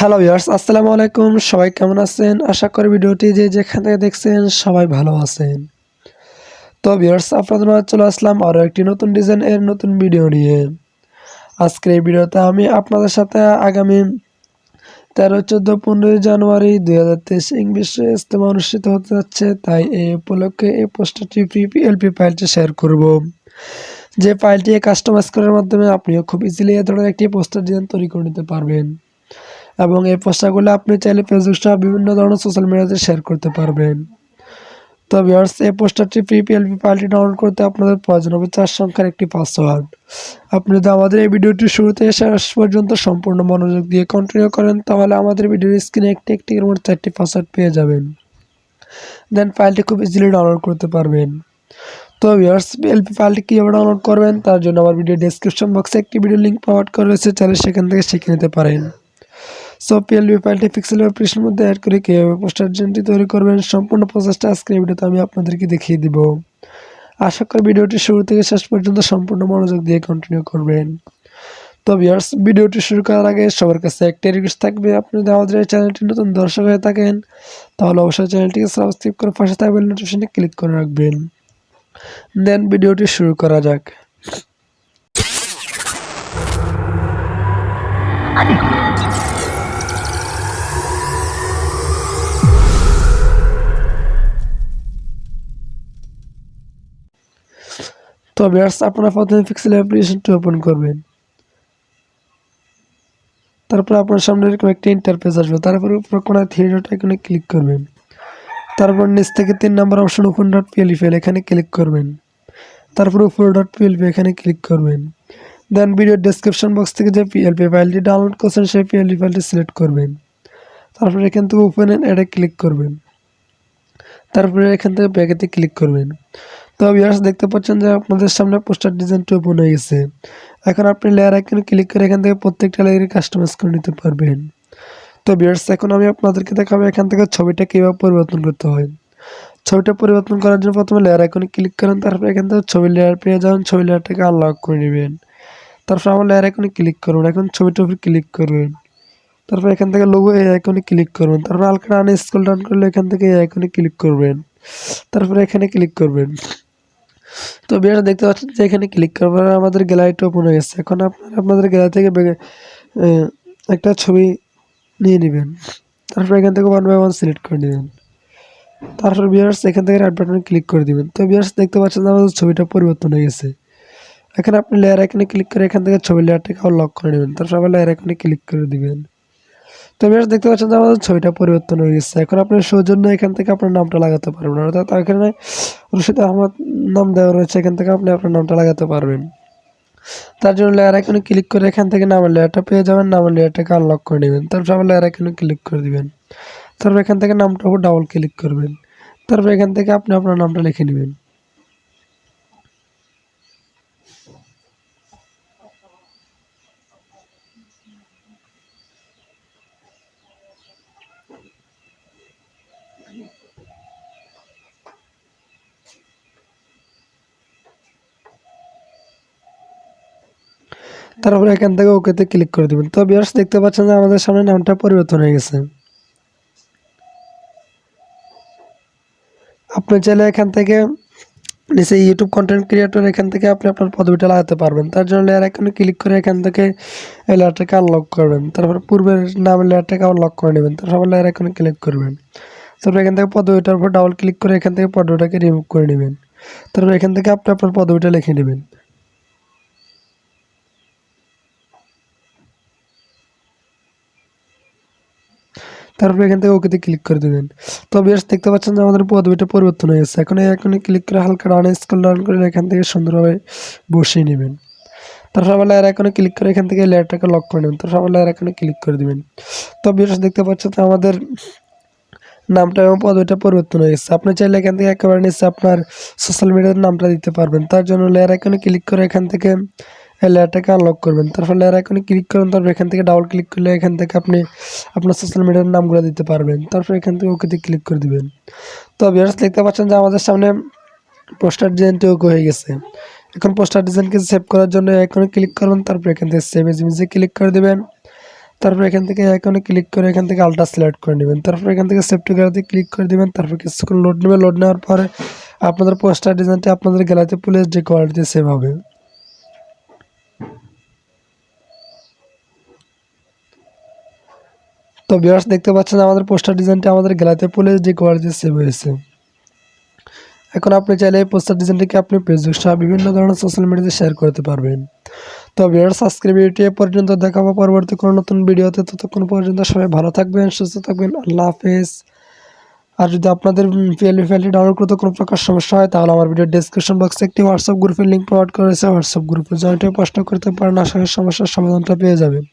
Hello viewers আসসালামু আলাইকুম। সবাই কেমন আছেন? আশা করি ভিডিওটি যে যেখান থেকে দেখছেন সবাই ভালো আছেন। তো ভিউয়ার্স আপনাদের মাঝে চলে আসলাম আরও একটি নতুন ডিজাইন এর নতুন ভিডিও নিয়ে। আজকের এই ভিডিওতে আমি আপনাদের সাথে আগামী তেরো, চোদ্দ, পনেরোই জানুয়ারি দুই হাজার তেইশ ইংলিশ ইজতেমা অনুষ্ঠিত হতে যাচ্ছে। তাই এই উপলক্ষে এই পোস্টারটি পিপিএলপি ফাইলটি শেয়ার করব। যে ফাইলটি কাস্টমাইজ করার মাধ্যমে আপনিও খুব ইজিলি এ ধরনের একটি পোস্টার ডিজাইন তৈরি করে নিতে পারবেন। এবং এই পোস্টারগুলো আপনি চাইলে ফেসবুক সহ বিভিন্ন ধরনের সোশ্যাল মিডিয়াতে শেয়ার করতে পারবেন। তো ভিউয়ার্স এই পোস্টারটি পিপিএলপি ফাইলটি ডাউনলোড করতে আপনাদের প্রয়োজন হবে চার সংখ্যার একটি পাসওয়ার্ড আপনি যদি আমাদের এই ভিডিওটি শুরুতে শেষ পর্যন্ত সম্পূর্ণ মনোযোগ দিয়ে কন্টিনিউ করেন, তাহলে আমাদের ভিডিওর স্ক্রিনে একটি একটি মোট চারটি পাসওয়ার্ড পেয়ে যাবেন। দেন ফাইলটি খুব ইজিলি ডাউনলোড করতে পারবেন। তো ভিউয়ার্স এলপি ফাইলটি কীভাবে ডাউনলোড করবেন, তার জন্য আমার ভিডিও ডেসক্রিপশন বক্সে একটি ভিডিও লিঙ্ক প্রোভাইড করা রয়েছে, চাইলে সেখান থেকে শিখে নিতে পারেন। সো পিএলবি ফাইলটি পিক্সেল অ্যাপ্লিকেশনের মধ্যে অ্যাড করে কীভাবে পোস্টার ডিজাইনটি তৈরি করবেন, সম্পূর্ণ প্রসেসটা আজকের ভিডিওতে আমি আপনাদেরকে দেখিয়ে দিব। আশা করি ভিডিওটি শুরু থেকে শেষ পর্যন্ত সম্পূর্ণ মনোযোগ দিয়ে কন্টিনিউ করবেন। তো ভিউয়ার্স ভিডিওটি শুরু করার আগে সবার কাছে একটা রিকোয়েস্ট থাকবে, আপনি যদি আমাদের এই চ্যানেলটি নতুন দর্শক হয়ে থাকেন, তাহলে অবশ্যই চ্যানেলটিকে সাবস্ক্রাইব করে পাশে থাকবেন নোটিফিকেশনে ক্লিক করে রাখবেন। দেন ভিডিওটি শুরু করা যাক। তো ভিউয়ার্স আপনারা প্রথমে পিক্সেল অ্যাপ্লিকেশনটি ওপেন করবেন। তারপর আপনার সামনে এরকম একটা ইন্টারফেস আসবে। তারপর উপর কোনায় থ্রি ডট আইকনে ক্লিক করবেন। তারপর নিচ থেকে তিন নম্বর option open dot PLE file এখানে ক্লিক করবেন। তারপর উপর ডট পিএলপি এখানে ক্লিক করবেন। দেন ভিডিও ডেসক্রিপশন বক্স থেকে যে পিএলপি ফাইলটি ডাউনলোড করছেন, সেই পিএলপি ফাইলটি সিলেক্ট করবেন। তারপর এখান থেকে ওপেন এন্ড অ্যাডে ক্লিক করবেন। তারপরে এখান থেকে ব্যাগেতে ক্লিক করবেন। তো ভিউয়ার্স দেখতে পাচ্ছেন যে আপনাদের সামনে পোস্টার ডিজাইনটি ওপেন হয়ে গেছে। এখন আপনি লেয়ার আইকনে ক্লিক করে এখান থেকে প্রত্যেকটা লেয়ারে কাস্টমাইজ করে নিতে পারবেন। তো ভিউয়ার্স এখন আমি আপনাদেরকে দেখাবো এখান থেকে ছবিটা কীভাবে পরিবর্তন করতে হয়। ছবিটা পরিবর্তন করার জন্য প্রথমে লেয়ার আইকনে ক্লিক করেন, তারপর এখান থেকে ছবি লেয়ার পেয়ে যাবেন, ছবি লেয়ারটাকে আনলক করে নেবেন। তারপর আমার লেয়ার আইকনে ক্লিক করবেন এখন ছবিটার উপর ক্লিক করবেন। তারপর এখান থেকে লোগো এই আইকনে ক্লিক করবেন, তারপর হালকা আন স্ক্রল ডাউন করলে এখান থেকে এই আইকনে ক্লিক করবেন। তারপরে এখানে ক্লিক করবেন। তো বিয়ার দেখতে পাচ্ছেন যে এখানে ক্লিক করবেন আমাদের গ্যালারিটা ওপেন হয়ে গেছে। এখন আপনারা আপনাদের গ্যালারি থেকে একটা ছবি নিয়ে নেবেন। তারপর এখান থেকে ওয়ান বাই ওয়ান সিলেক্ট করে নেবেন। তারপর বিয়ার্স এখান থেকে রাইট বাটনে ক্লিক করে দিবেন। তো বিয়ার্স দেখতে পাচ্ছেন আমাদের ছবিটা পরিবর্তন হয়ে গেছে। এখানে আপনি লেয়ার আইকনে ক্লিক করে এখান থেকে ছবি লেয়ারটাকে আবার লক করে নেবেন। তারপর আবার লেয়ার আইকনে ক্লিক করে দিবেন। তো বিয়ার্স দেখতে পাচ্ছেন যে আমাদের ছবিটা পরিবর্তন হয়ে গেছে। এখন আপনি সৌজন্য এখান থেকে আপনার নামটা লাগাতে পারবেন। অর্থাৎ এখানে রশিদ আহমদ নাম দেওয়া রয়েছে, এখান থেকে আপনি আপনার নামটা লাগাতে পারবেন। তার জন্য লেয়ার আইকনে ক্লিক করে এখান থেকে নামের লেয়ারটা পেয়ে যাবেন, নামের লেয়ারটাকে আনলক করে নেবেন। তারপর আবার লেয়ার আইকনে ক্লিক করে দিবেন। তারপর এখান থেকে উপর ডাবল ক্লিক করবেন। তারপর এখান থেকে আপনি আপনার নামটা লিখে নেবেন। তারপর এখান থেকে ওকেতে ক্লিক করে দেবেন। তো বিয়ার্স দেখতে পাচ্ছেন যে আমাদের সামনে নামটা পরিবর্তন হয়ে গেছে। আপনি চাইলে এখান থেকে নিচে ইউটিউব কন্টেন্ট ক্রিয়েটর এখান থেকে আপনি আপনার পদবিটা লাগাতে পারবেন। তার জন্য লেয়ার এখানে ক্লিক করে এখান থেকে এই লেয়ারটাকে আনলক করবেন। তারপর পূর্বের নামের লেয়ারটাকে আনলক করে নেবেন। তারপর লেয়ার এখানে ক্লিক করবেন। তারপর এখান থেকে পদবিটার উপর ডাবল ক্লিক করে এখান থেকে পদবিটাকে রিমুভ করে নেবেন। তারপর এখান থেকে আপনি আপনার পদবিটা লিখে নেবেন। তারপরে এখান থেকে ওকেতে ক্লিক করে দেবেন। তো বেশ দেখতে পাচ্ছেন যে আমাদের পদবিটা পরিবর্তন হয়ে গেছে। এখন এখানে ক্লিক করে হালকা ডাউন স্কুল ডাউন করে এখান থেকে সুন্দরভাবে বসিয়ে নেবেন। তারপর আবার লেয়ার এখানে ক্লিক করে এখান থেকে লেয়ারটাকে লক করে নেবেন। তারপর আবার লেয়ার এখানে ক্লিক করে দেবেন। তো বেশ দেখতে পাচ্ছেন যে আমাদের নামটা এবং পদবিটা পরিবর্তন হয়ে গেছে। আপনি চাইলে এখান থেকে একেবারে নিচে আপনার সোশ্যাল মিডিয়ার নামটা দিতে পারবেন। তার জন্য লেয়ার এখানে ক্লিক করে এখান থেকে লেয়ারটাকে আনলক করবেন। তারপর লেয়ার আইকনে ক্লিক করবেন তারপর এখান থেকে ডাবল ক্লিক করলে এখান থেকে আপনি আপনার সোশ্যাল মিডিয়ার নামগুলো দিতে পারবেন। তারপর এখান থেকে ওকেতে ক্লিক করে দিবেন। তো ভিউয়ার্স দেখতে পাচ্ছেন যে আমাদের সামনে পোস্টার ডিজাইনটি ওকে হয়ে গেছে। এখন পোস্টার ডিজাইনকে সেভ করার জন্য এখানে ক্লিক করবেন। তারপর এখান থেকে সেভ এজ ক্লিক করে দেবেন। তারপর এখান থেকে আইকনে ক্লিক করে এখান থেকে আলট্রা সিলেক্ট করে নেবেন। তারপর এখান থেকে সেফটি গ্যালারিতে ক্লিক করে দেবেন। তারপর কিছুক্ষণ লোড নেবে। লোড নেওয়ার পরে আপনাদের পোস্টার ডিজাইনটি আপনাদের গ্যালারিতে পুলিশ যে কোয়ালিটিতে সেভ হবে। তো ভিউয়ার্স দেখতে পাচ্ছেন আমাদের পোস্টার ডিজাইনটি আমাদের গ্যালারিতে পুলিশ যে কোয়ালিটিতে সেভ হয়েছে। এখন আপনি চাইলে এই পোস্টার ডিজাইনটিকে আপনি ফেসবুক সহ বিভিন্ন ধরনের সোশ্যাল মিডিয়াতে শেয়ার করতে পারবেন। তো আজকের ভিডিওটি এ পর্যন্ত দেখাবো। পরবর্তী কোনো নতুন ভিডিওতে ততক্ষণ পর্যন্ত সবাই ভালো থাকবেন, সুস্থ থাকবেন। আল্লাহ হাফেজ। আর যদি আপনাদের পিএলপি ফাইলটি ডাউনলোড করতে কোনো প্রকার সমস্যা হয়, তাহলে আমার ভিডিও ডিসক্রিপশন বক্সে একটি হোয়াটসঅ্যাপ গ্রুপের লিঙ্ক প্রোভাইড করেছে হোয়াটসঅ্যাপ গ্রুপে জয়েন্ট প্রশ্ন করতে পারেন করি সমস্যার সমাধানটা পেয়ে যাবেন।